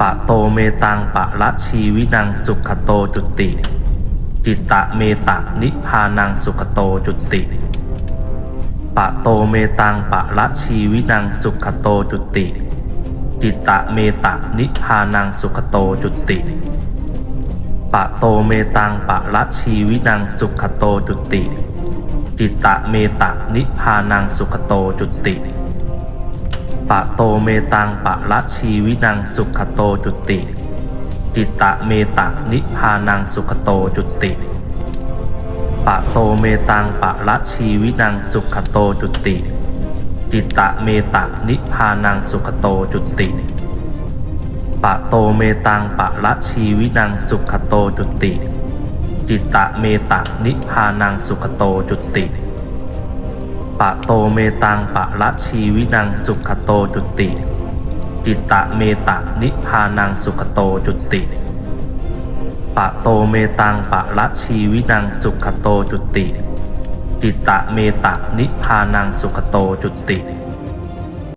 ปะโตเมตังปะละชีวินังสุขโตจุติ จิตตะเมตะนิพพานังสุขโตจุติ ปะโตเมตังปะละชีวินังสุขโตจุติ จิตตะเมตะนิพพานังสุขโตจุติ ปะโตเมตังปะละชีวินังสุขโตจุติ จิตตะเมตะนิพพานังสุขโตจุติ ปะโตเมตังปะละชีวินังสุขโตจุติ จิตตะเมตะนิพพานังสุขโตจุติ ปะโตเมตังปะละชีวินังสุขโตจุติ จิตตะเมตะนิพพานังสุขโตจุติ ปะโตเมตังปะละชีวินังสุขโตจุติ จิตตะเมตะนิพพานังสุขโตจุติ ปะโตเมตังปะละชีวินังสุขโตจุติ จิตตะเมตะนิพพานังสุขโตจุติ ปะโตเมตังปะละชีวินังสุขโตจุติ จิตตะเมตะนิพพานังสุขโตจุติ